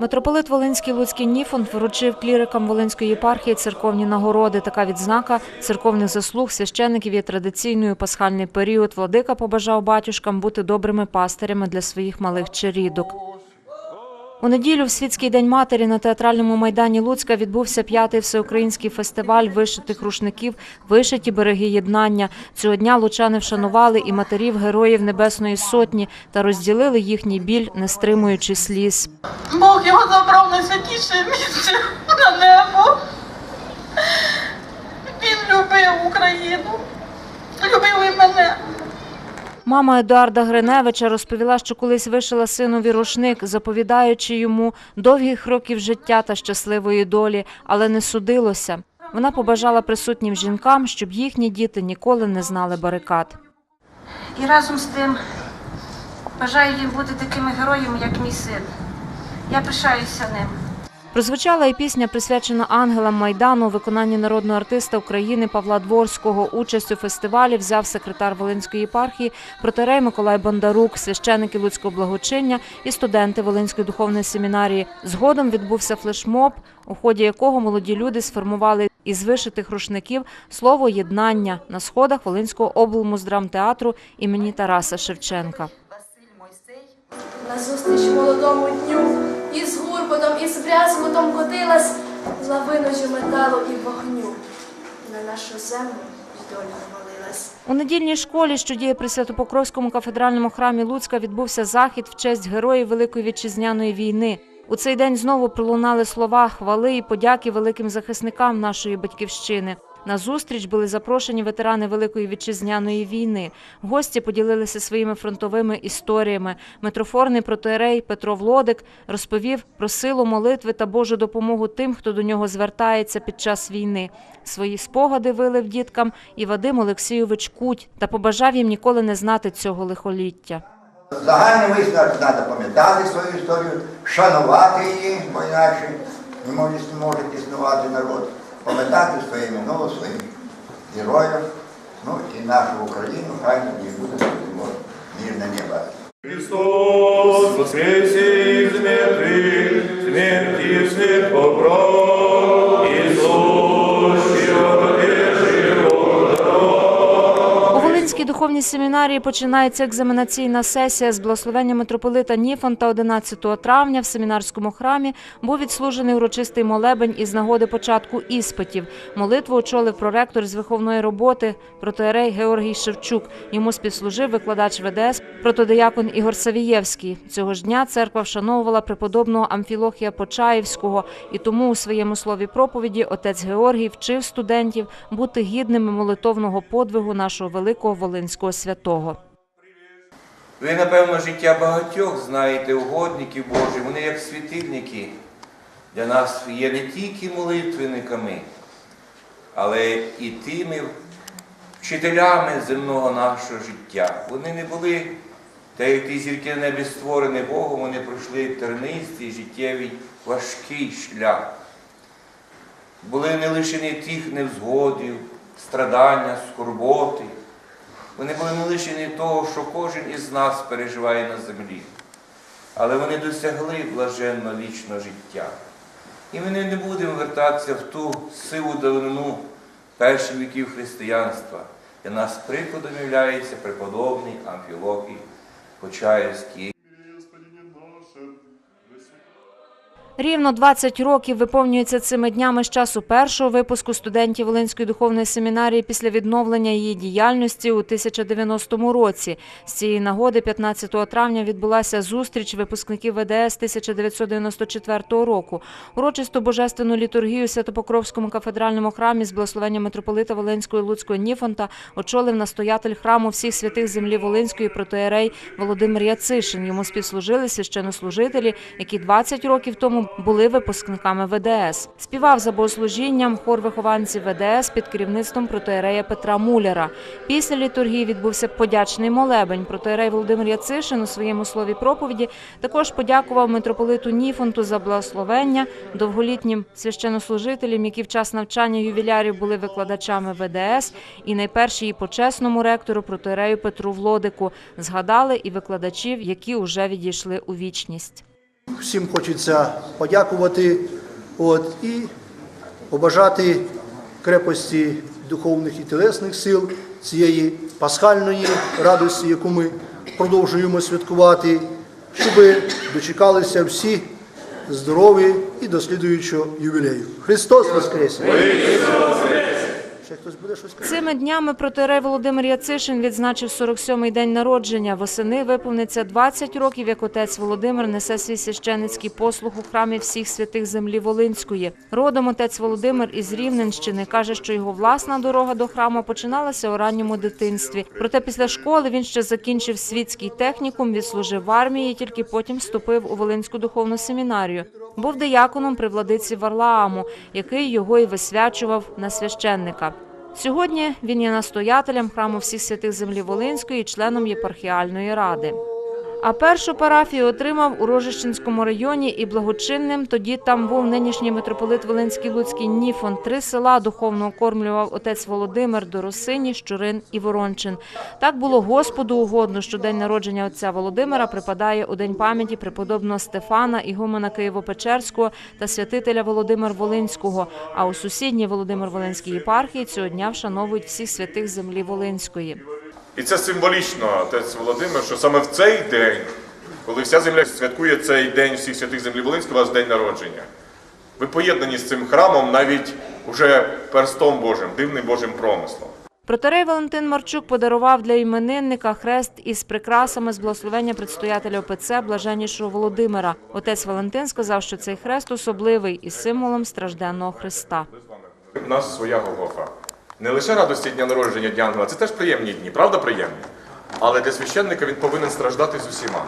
Митрополит Волинський Луцький Ніфон вручив клірикам Волинської єпархії церковні нагороди. Така відзнака церковних заслуг священиків є традиційною пасхальний період. Владика побажав батюшкам бути добрими пастирями для своїх малих черідок. У неділю в світський день матері на театральному майдані Луцька відбувся п'ятий всеукраїнський фестиваль вишитих рушників Вишиті береги єднання. Цього дня лучани вшанували і матерів героїв Небесної Сотні та розділили їхній біль, не стримуючи сліз. Бог його забрав на святіше місце на небо. Він любив Україну, любив і мене. Мама Едуарда Гриневича розповіла, що колись вишила синові рушник, заповідаючи йому довгих років життя та щасливої долі, але не судилося. Вона побажала присутнім жінкам, щоб їхні діти ніколи не знали барикад. І разом з тим бажаю їм бути такими героями, як мій син. Я пишаюся ним. Прозвучала і пісня, присвячена ангелам Майдану у виконанні народного артиста України Павла Дворського. Участь у фестивалі взяв секретар Волинської єпархії протерей Миколай Бондарук, священики Луцького благочиння і студенти Волинської духовної семінарії. Згодом відбувся флешмоб, у ході якого молоді люди сформували із вишитих рушників слово єднання на сходах Волинського облмуздрамтеатру імені Тараса Шевченка. Назустріч молодому дню, і з гуркотом, і з брязкотом котилась лавиною металу і вогню. На нашу землю і долю. У недільній школі, що діє при Святопокровському кафедральному храмі Луцька, відбувся захід в честь героїв Великої вітчизняної війни. У цей день знову пролунали слова хвали і подяки великим захисникам нашої батьківщини. На зустріч були запрошені ветерани Великої вітчизняної війни. Гості поділилися своїми фронтовими історіями. Митрофорний протоерей Петро Влодик розповів про силу молитви та Божу допомогу тим, хто до нього звертається під час війни. Свої спогади вилив діткам і Вадим Олексійович Куть та побажав їм ніколи не знати цього лихоліття. Загальний висновок треба пам'ятати свою історію, шанувати її, бо інакше не може існувати народ, пам'ятати своє минуле, своїх героїв, ну і нашу Україну, хай не буде мирне небо. Христос воскресе из мертвых, смерть побрал, духовній семінарії починається екзаменаційна сесія з благословення митрополита Ніфонта 11 травня в семінарському храмі був відслужений урочистий молебень із нагоди початку іспитів. Молитву очолив проректор з виховної роботи протоерей Георгій Шевчук. Йому співслужив викладач ВДС протодиякон Ігор Савієвський. Цього ж дня церква вшановувала преподобного Амфілохія Почаївського, і тому у своєму слові проповіді отець Георгій вчив студентів бути гідними молитовного подвигу нашого великого волинського святого. Ви, напевно, життя багатьох знаєте угодників Божих, вони як світильники для нас є не тільки молитвенниками, але і тими вчителями земного нашого життя. Вони не були, та як ті зірки на небі створені Богом, вони пройшли тернистий, життєвий, важкий шлях. Були не лишені тих невзгодів, страдання, скорботи. Вони були не того, що кожен із нас переживає на землі. Але вони досягли блаженно вічного життя. І ми не будемо вертатися в ту сиву давнину перших віків християнства. Для нас прикладом являється преподобний Амфілокій Почаївський. Рівно 20 років виповнюється цими днями з часу першого випуску студентів Волинської духовної семінарії після відновлення її діяльності у 1090 році. З цієї нагоди 15 травня відбулася зустріч випускників ВДС 1994 року. Урочисту божественну літургію Святопокровському кафедральному храмі з благословення митрополита Волинського і Луцького Ніфонта очолив настоятель храму всіх святих землі Волинської протоєрей Володимир Яцишин. Йому співслужили священнослужителі, які 20 років тому були випускниками ВДС. Співав за богослужінням хор вихованців ВДС під керівництвом протоєрея Петра Муляра. Після літургії відбувся подячний молебень. Протоєрей Володимир Яцишин у своєму слові проповіді також подякував митрополиту Ніфонту за благословення довголітнім священнослужителям, які в час навчання ювілярів були викладачами ВДС, і найперші і почесному ректору протоєрею Петру Влодику. Згадали і викладачів, які уже відійшли у вічність. Всім хочеться подякувати от, і побажати крепості духовних і тілесних сил цієї пасхальної радості, яку ми продовжуємо святкувати, щоб дочекалися всі здорові і до слідуючого ювілею. Христос Воскресе! Хтось буде щось? Цими днями протирей Володимир Яцишин відзначив 47-й день народження. Восени виповниться 20 років, як отець Володимир несе свій священицький послуг у храмі всіх святих землі Волинської. Родом отець Володимир із Рівненщини каже, що його власна дорога до храму починалася у ранньому дитинстві. Проте після школи він ще закінчив світський технікум, відслужив в армії і тільки потім вступив у Волинську духовну семінарію. Був деяконом при владиці Варлааму, який його і висвячував на священника. Сьогодні він є настоятелем храму всіх святих землі Волинської і членом єпархіальної ради. А першу парафію отримав у Рожищенському районі і благочинним. Тоді там був нинішній митрополит Волинський Луцький Ніфон. Три села духовно окормлював отець Володимир до Росині, Щурин і Ворончин. Так було Господу угодно, що день народження отця Володимира припадає у день пам'яті преподобного Стефана, ігумена Києво-Печерського та святителя Володимир Волинського. А у сусідній Володимир Волинській єпархії цього дня вшановують всіх святих землі Волинської. І це символічно, отець Володимир, що саме в цей день, коли вся земля святкує цей день всіх святих землі Волинського, у вас день народження. Ви поєднані з цим храмом навіть уже перстом Божим, дивним Божим промислом. Протерей Валентин Марчук подарував для іменинника хрест із прикрасами з благословення предстоятеля ОПЦ Блаженнішого Володимира. Отець Валентин сказав, що цей хрест особливий і символом стражденного Христа. У нас своя Голгофа. Не лише радості дня народження Дня це теж приємні дні, правда приємні? Але для священника він повинен страждати з усіма.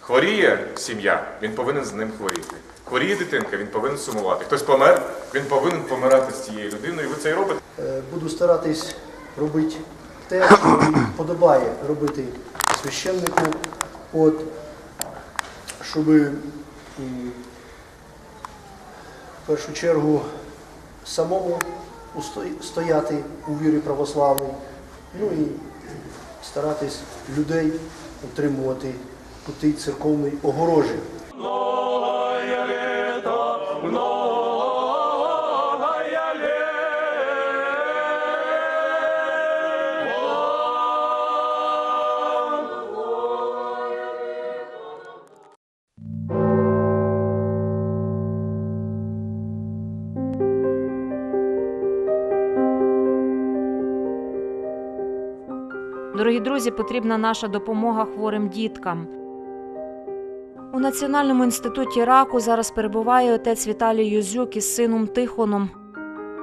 Хворіє сім'я, він повинен з ним хворіти. Хворіє дитинка, він повинен сумувати. Хтось помер, він повинен помирати з цією людиною. І ви це і робите. Е, Буду старатись робити те, що подобає робити священнику, от, щоб в першу чергу самому стояти у вірі православній, ну і старатись людей утримувати пути церковної огорожі. Дорогі друзі, потрібна наша допомога хворим діткам. У Національному інституті раку зараз перебуває отець Віталій Юзюк із сином Тихоном.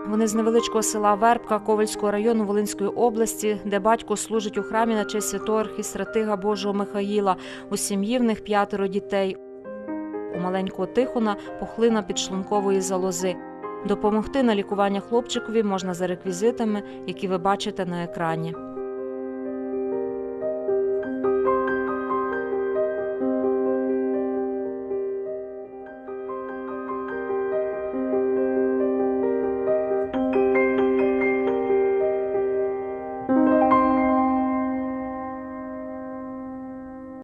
Вони з невеличкого села Вербка Ковальського району Волинської області, де батько служить у храмі на честь святого архістратига Божого Михаїла. У сім'ї в них п'ятеро дітей. У маленького Тихона пухлина підшлункової залози. Допомогти на лікування хлопчикові можна за реквізитами, які ви бачите на екрані.